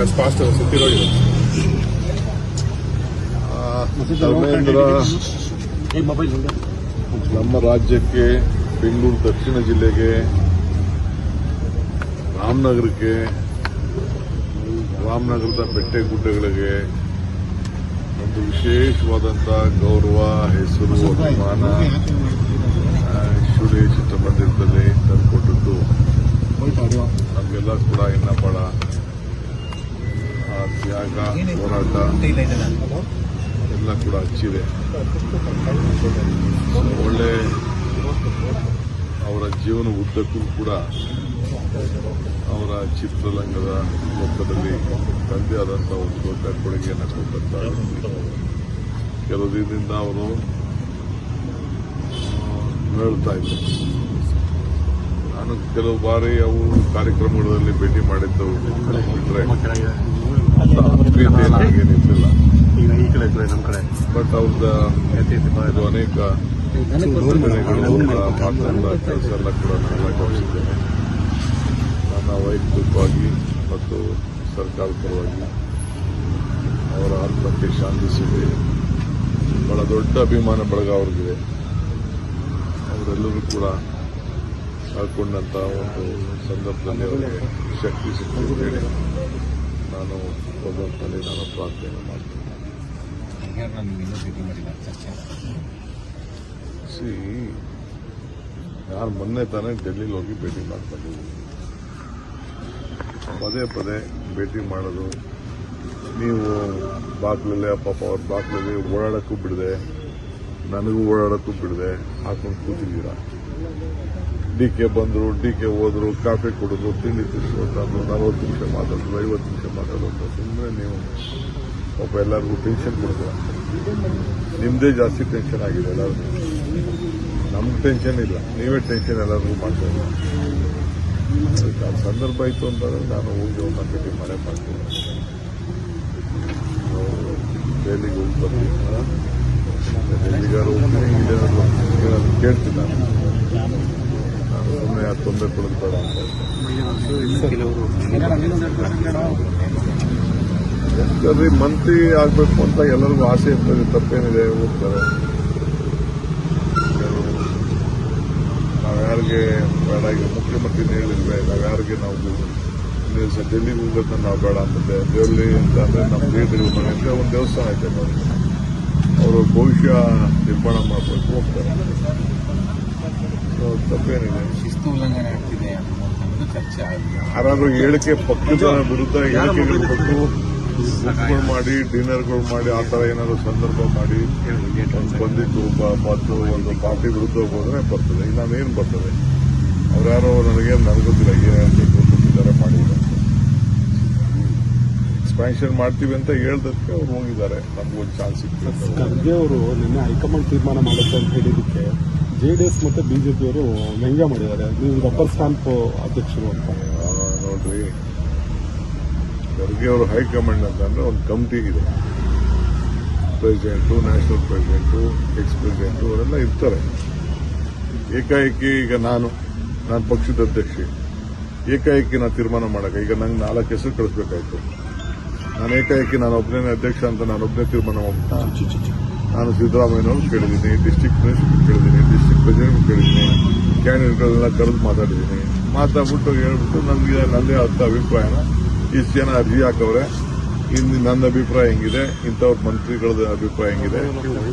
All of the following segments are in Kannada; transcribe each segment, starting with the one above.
as ನಮ್ಮ ರಾಜ್ಯಕ್ಕೆ ಬೆಂಗಳೂರು ದಕ್ಷಿಣ ಜಿಲ್ಲೆಗೆ, ರಾಮನಗರಕ್ಕೆ, ರಾಮನಗರದ ಬೆಟ್ಟೆ ಗುಡ್ಡಗಳಿಗೆ ಒಂದು ವಿಶೇಷವಾದಂತಹ ಗೌರವ, ಹೆಸರು, ಅಭಿಮಾನ ಆ, ಶುಳಿ ಚಿತ್ರಮಂದಿರದಲ್ಲಿ ತಂದುಕೊಟ್ಟದ್ದು ನಮಗೆಲ್ಲ ಕೂಡ ಇನ್ನ ಬಹಳ ಆ ತ್ಯಾಗ ಎಲ್ಲ ಕೂಡ ಹಚ್ಚಿದೆ. ಒಳ್ಳೆ ಅವರ ಜೀವನ ಉದ್ದಕ್ಕೂ ಕೂಡ ಅವರ ಚಿತ್ರರಂಗದ ಲೋಕದಲ್ಲಿ ತಂದೆ ಆದಂಥ ಒಂದು ದೊಡ್ಡ ಕೊಡುಗೆಯನ್ನು ಕೊಟ್ಟಂತ ಕೆಲವು ದಿನದಿಂದ ಅವರು ಹೇಳ್ತಾ ಇದ್ದರು ನಾನು ಕೆಲವು ಬಾರಿ ಅವರು ಕಾರ್ಯಕ್ರಮಗಳಲ್ಲಿ ಭೇಟಿ ಮಾಡಿದ್ದವು. ಬಿಟ್ರೆ ನನಗೇನಿರ್ಲಿಲ್ಲ ಈಗ ಈ ಕಡೆ ನಮ್ಮ ಕಡೆ ಬಟ್ ಅವ್ರದ ಇದು ಅನೇಕ ಕೆಲಸ ಎಲ್ಲ ಕೂಡ ನಾನೆಲ್ಲ ಗಮನಿಸಿದ್ದೇನೆ ನನ್ನ ವೈಯಕ್ತಿಕವಾಗಿ ಮತ್ತು ಸರ್ಕಾರದ ಪರವಾಗಿ ಅವರ ಆತ್ಮಕ್ಕೆ ಶಾಂತಿ ಸಿಗಲಿ ಬಹಳ ದೊಡ್ಡ ಅಭಿಮಾನ ಬಳಗ ಅವ್ರಿಗಿದೆ ಅವರೆಲ್ಲರೂ ಕೂಡ ಕಳ್ಕೊಂಡಂತಹ ಒಂದು ಸಂದರ್ಭದಲ್ಲಿ ಅವರಿಗೆ ಶಕ್ತಿ ಹೇಳಿ. ನಾನು ಭಗವಂತನಲ್ಲಿ ನಾನು ಪ್ರಾರ್ಥನೆ ಮಾಡ್ತೀನಿ. ಸಿ ಯಾರು ಮೊನ್ನೆ ತಾನೇ ಡೆಲ್ಲಿಲಿ ಹೋಗಿ ಭೇಟಿ ಮಾಡ್ಕೊಂಡಿದ್ದೀನಿ ಪದೇ ಪದೇ ಭೇಟಿ ಮಾಡೋದು. ನೀವು ಬಾಗ್ಲಲ್ಲೇ ಪಾಪ ಅವ್ರ ಬಾಗ್ಲಲ್ಲಿ ಓಡಾಡೋಕ್ಕೂ ಬಿಡದೆ ನನಗೂ ಓಡಾಡೋಕ್ಕೂ ಬಿಡದೆ ಹಾಕೊಂಡು ಕೂತಿದ್ದೀರಾ? ಡಿ ಕೆ ಬಂದರು, ಡಿ ಕೆ ಹೋದ್ರು, ಕಾಫಿ ಕುಡಿದ್ರು, ತಿಂಡಿ ತಿನ್ನಿಸು ನಲ್ವತ್ತು ನಿಮಿಷ ಮಾತಾಡೋದು ಐವತ್ತು ನಿಮಿಷ ಮಾತಾಡೋದು ಸುಮ್ಮನೆ ನೀವು ಪಾಪ ಎಲ್ಲರಿಗೂ ಟೆನ್ಷನ್ ಕೊಡ್ತೀರ? ನಿಮ್ಮದೇ ಜಾಸ್ತಿ ಟೆನ್ಷನ್ ಆಗಿದೆ ಎಲ್ಲರಿಗೂ. ನಮ್ಗೆ ಟೆನ್ಷನ್ ಇಲ್ಲ. ನೀವೇ ಟೆನ್ಷನ್ ಎಲ್ಲರಿಗೂ ಅದಕ್ಕೆ ಆ ಸಂದರ್ಭ ಇತ್ತು ಅಂತಂದ್ರೆ ನಾನು ಹೋಗಿ ಒಂದು ಮಾರ್ಕೆಟಿಂಗ್ ಮಾಡೇ ಮಾಡ್ತೀನಿ. ದೆಹಲಿಗೆ ಹೋಗಿ ಬರ್ತೀನಿ ಡೆಲ್ಲಿಗಾರು ಹೋಗ್ತೀನಿ ಇಲ್ಲೇನಾದ್ರು ಕೇಳ್ತೀನಿ ನಾನು. ತೊಂದರೆ ಕೊಡೋದು ಬೇಡ ಅಂತ ಯಾಕಂದ್ರೆ ಮಂತ್ರಿ ಆಗ್ಬೇಕು ಅಂತ ಎಲ್ಲರಿಗೂ ಆಸೆ ಇರ್ತದೆ, ತಪ್ಪೇನಿದೆ ಹೋಗ್ತಾರೆ. ನಾವ್ಯಾರಿಗೆ ನಾವು ಯಾರಿಗೆ ಬೇಡ, ಈಗ ಮುಖ್ಯಮಂತ್ರಿನ ಹೇಳಿಲ್ವೇ ನಾವು ಯಾರಿಗೆ ನಾವು ಡೆಲ್ಲಿ ಹೋಗೋದನ್ನ ನಾವು ಬೇಡ ಅಂತಂದೆ ದೇವಲ್ಲಿ ಅಂತ ಅಂದ್ರೆ ನಮ್ಮ ಲೀಡರ್ಗಳು ಒಂದು ದೇವಸ್ಥಾನ ಐತೆ ಅವರು ಭವಿಷ್ಯ ನಿರ್ಮಾಣ ಮಾಡಬೇಕು, ಹೋಗ್ತಾರೆ. ತಪ್ಪೇನಿದೆ ಶಿಸ್ತು ಉಲ್ಲಂಘನೆ ಆಗ್ತಿದೆ ಅನ್ನೋದು ಚರ್ಚೆ ಆಗಿದೆ. ಯಾರಾದ್ರೂ ಹೇಳಿಕೆ ಪಕ್ಷದ ವಿರುದ್ಧ ಹೇಳಿಕೆಗಳು ಕೊಟ್ಟು ಬುಕ್ಗಳು ಮಾಡಿ ಡಿನ್ನರ್ಗಳು ಮಾಡಿ ಆ ಥರ ಏನಾದ್ರು ಸಂದರ್ಭ ಮಾಡಿ ಒಂದು ಬಂದಿದ್ದು ಮತ್ತು ಒಂದು ಪಾರ್ಟಿ ವಿರುದ್ಧ ಹೋದ್ರೆ ಬರ್ತದೆ. ಇಲ್ಲ ನಾನೇನು ಬರ್ತದೆ? ಅವ್ರ್ಯಾರೋ ನನಗೆ ನನಗೆ ಗೊತ್ತಿಲ್ಲ ಏನು ಕೊಟ್ಟಿದ್ದಾರೆ ಮಾಡಿದ್ದಾರೆ. ಎಕ್ಸ್ಪ್ಯಾನ್ಷನ್ ಮಾಡ್ತೀವಿ ಅಂತ ಹೇಳ್ದಕ್ಕೆ ಅವ್ರು ಹೋಗಿದ್ದಾರೆ. ನಮ್ಗೊಂದು ಒಂದು ಚಾನ್ಸ್ ಖರ್ಗೆ ಅವರು ನಿನ್ನೆ ಹೈಕಮಾಂಡ್ ತೀರ್ಮಾನ ಮಾಡುತ್ತೆ ಅಂತ ಹೇಳಿದಕ್ಕೆ ಎಸ್ ಮತ್ತೆ ಬಿಜೆಪಿಯವರು ವ್ಯಂಗ್ಯ ಮಾಡಿದ್ದಾರೆ. ನೀವು ರಬ್ಬರ್ ಸ್ಟ್ಯಾಂಪ್ ಅಧ್ಯಕ್ಷರು ಅಂತ. ನೋಡ್ರಿ. ಖರ್ಗೆ ಅವರು ಹೈಕಮಾಂಡ್ ಅಂತಂದ್ರೆ ಒಂದು ಕಮಿಟಿ ಇದೆ. President national president ex president ಅವರೆಲ್ಲ ಇರ್ತಾರೆ. ಏಕಾಏಕಿ ಈಗ ನಾನು ನಾನು ಪಕ್ಷದ ಅಧ್ಯಕ್ಷ. ಏಕಾಏಕಿ ನಾನು ತೀರ್ಮಾನ ಮಾಡಕ ಈಗ ನಂಗೆ ನಾಲ್ಕು ಹೆಸರು ಕಳಿಸ್ಬೇಕಾಯ್ತು. ನಾನು ಏಕಾಏಕಿ ನಾನು ಒಬ್ಬನೇ ಅಧ್ಯಕ್ಷ ಅಂತ ನಾನು ಒಬ್ಬನೇ ತೀರ್ಮಾನ ಮಾಡ್ಬಿಟ್ಟು ನಾನು ಸಿದ್ದರಾಮಯ್ಯನವರು ಕೇಳಿದ್ದೀನಿ ಡಿಸ್ಟಿಕ್ ಮಿನಿಸ್ಟರ್ ಕೇಳಿದ್ದೀನಿ ಡಿಸ್ಟಿಕ್ ಪ್ರೆಸಿಡೆಂಟ್ ಕೇಳಿದ್ದೀನಿ ಕ್ಯಾಂಡಿಡೇಟ್ಗಳನ್ನೆಲ್ಲ ಕರೆದು ಮಾತಾಡಿದ್ದೀನಿ. ಮಾತಾಡ್ಬಿಟ್ಟು ಹೇಳ್ಬಿಟ್ಟು ನನಗೆ ನನ್ನದೇ ಆದ ಅಭಿಪ್ರಾಯನ ಇಷ್ಟು ಜನ ಅರ್ಜಿ ಹಾಕವ್ರೆ. ಇನ್ನು ನನ್ನ ಅಭಿಪ್ರಾಯ ಹೆಂಗಿದೆ, ಇಂಥವ್ರ ಮಂತ್ರಿಗಳದ ಅಭಿಪ್ರಾಯ ಹೆಂಗಿದೆ,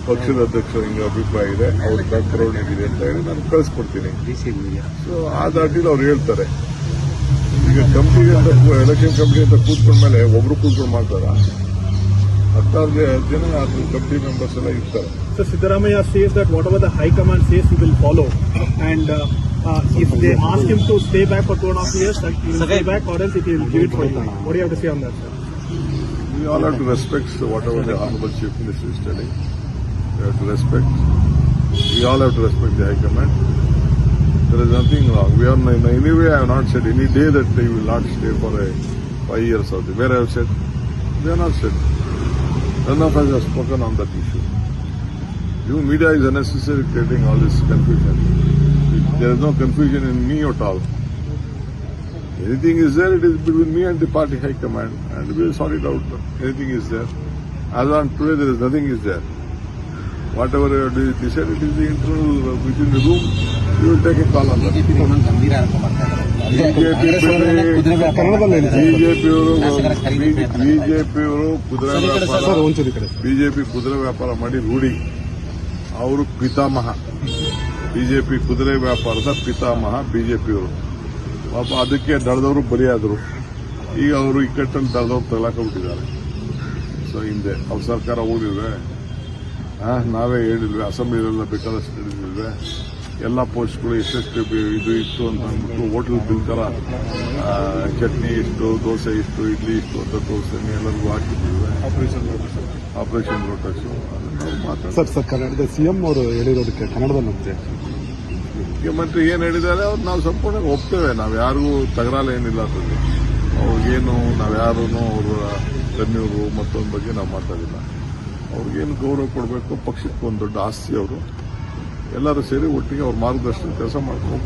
ಪಕ್ಷದ ಅಧ್ಯಕ್ಷರ ಹಿಂಗೆ ಅಭಿಪ್ರಾಯ ಇದೆ, ಅವ್ರ ಬ್ಯಾಕ್ಗ್ರೌಂಡ್ ಹೇಗಿದೆ ಅಂತ ಹೇಳಿ ನಾನು ಕಳಿಸ್ಕೊಡ್ತೀನಿ. ಸೊ ಆ ದಾಟಿಲಿ ಅವ್ರು ಹೇಳ್ತಾರೆ. ಈಗ ಕಂಪ್ನಿ ಅಂತ ಎಲೆಕ್ಷನ್ ಕಂಪ್ನಿ ಅಂತ ಕೂತ್ಕೊಂಡ್ಮೇಲೆ ಒಬ್ರು ಕೂತ್ಕೊಂಡು ಮಾಡ್ತಾರ? ಹತ್ತಾರು ಜನ ಅದ್ರ ಕಂಪ್ನಿ ಮೆಂಬರ್ಸ್ ಎಲ್ಲ ಇರ್ತಾರೆ So Siddharamaya says that whatever the High Command says, he will follow. And uh, uh, if they ask him to stay back for two and a half years, that he will stay back or else he will give it for you. What do you have to say on that, sir? We all have to respect whatever the Honorable Chief Minister is telling. We have to respect. We all have to respect the High Command. There is nothing wrong. We are in any way I have not said any day that they will not stay for a five years or the, where I have said. We have not said. None of us have spoken on that issue. You media is unnecessary creating all this confusion. There is no confusion in me at all. Anything is there, it is between me and the party high command, and we will sort it out. Anything is there. As on today, there is nothing is there. Whatever you have decided, it is the internal uh, within the room. You will take a call on that. ಬಿಜೆಪಿಯವರು ಕುದುರೆ ವ್ಯಾಪಾರ. ಬಿಜೆಪಿ ಕುದುರೆ ವ್ಯಾಪಾರ ಮಾಡಿ ರೂಢಿ. ಅವರು ಪಿತಾಮಹ. ಬಿಜೆಪಿ ಕುದುರೆ ವ್ಯಾಪಾರದ ಪಿತಾಮಹ ಬಿಜೆಪಿಯವರು ಪಾಪ ಅದಕ್ಕೆ ದಳದವರು ಬಲಿಯಾದರು. ಈಗ ಅವರು ಇಕ್ಕಟ್ಟನ್ನು ದಳದವ್ರು ಬಿಟ್ಟಿದ್ದಾರೆ ಸೊ ಹಿಂದೆ ಅವ್ರ ಸರ್ಕಾರ ಹೋಗಿಲ್ವೇ ನಾವೇ ಹೇಳಿಲ್ವೇ ಅಸೆಂಬ್ಲಿಯಲ್ಲೆಲ್ಲ ಬೇಕಾದಷ್ಟು ಹೇಳಿಲ್ವೇ ಎಲ್ಲ ಪೋಸ್ಟ್ಗಳು ಎಷ್ಟೆಷ್ಟು ಬಿ- ಇದು ಇತ್ತು ಅಂತ ಅಂದ್ಬಿಟ್ಟು ಹೋಟೆಲ್ ಬಿಲ್ ಥರ ಚಟ್ನಿ ಇಷ್ಟು ದೋಸೆ ಇಷ್ಟು ಇಡ್ಲಿ ಇಷ್ಟು ಅಂತ ದೋಸೆ ಎಲ್ಲರಿಗೂ ಹಾಕಿದ್ದೀವಿ. ಆಪರೇಷನ್ ಆಪರೇಷನ್ ನಾವು ಮಾತಾಡ್ತೀವಿ ಸರ್ ಸರ್ ಕನ್ನಡದ ಸಿಎಂ ಅವರು ಹೇಳಿರೋದಕ್ಕೆ ಕನ್ನಡದ ಮಂತ್ರಿ ಮುಖ್ಯಮಂತ್ರಿ ಏನು ಹೇಳಿದ್ದಾರೆ ಅವ್ರು ನಾವು ಸಂಪೂರ್ಣ ಒಪ್ತೇವೆ. ನಾವು ಯಾರಿಗೂ ತಗರಾಲ ಏನಿಲ್ಲ ಅದರಲ್ಲಿ. ಅವ್ರಿಗೇನು ನಾವು ಯಾರೂ ಅವರ ಕನ್ಯೂರು ಮತ್ತೊಂದು ಬಗ್ಗೆ ನಾವು ಮಾತಾಡಿಲ್ಲ. ಅವ್ರಿಗೇನು ಗೌರವ ಕೊಡಬೇಕು ಪಕ್ಷಕ್ಕೆ ಒಂದು ದೊಡ್ಡ ಆಸ್ತಿ ಅವರು. ಎಲ್ಲರೂ ಸೇರಿ ಒಟ್ಟಿಗೆ ಅವ್ರ ಮಾರ್ಗದರ್ಶನ ಕೆಲಸ ಮಾಡ್ಕೊಂಡು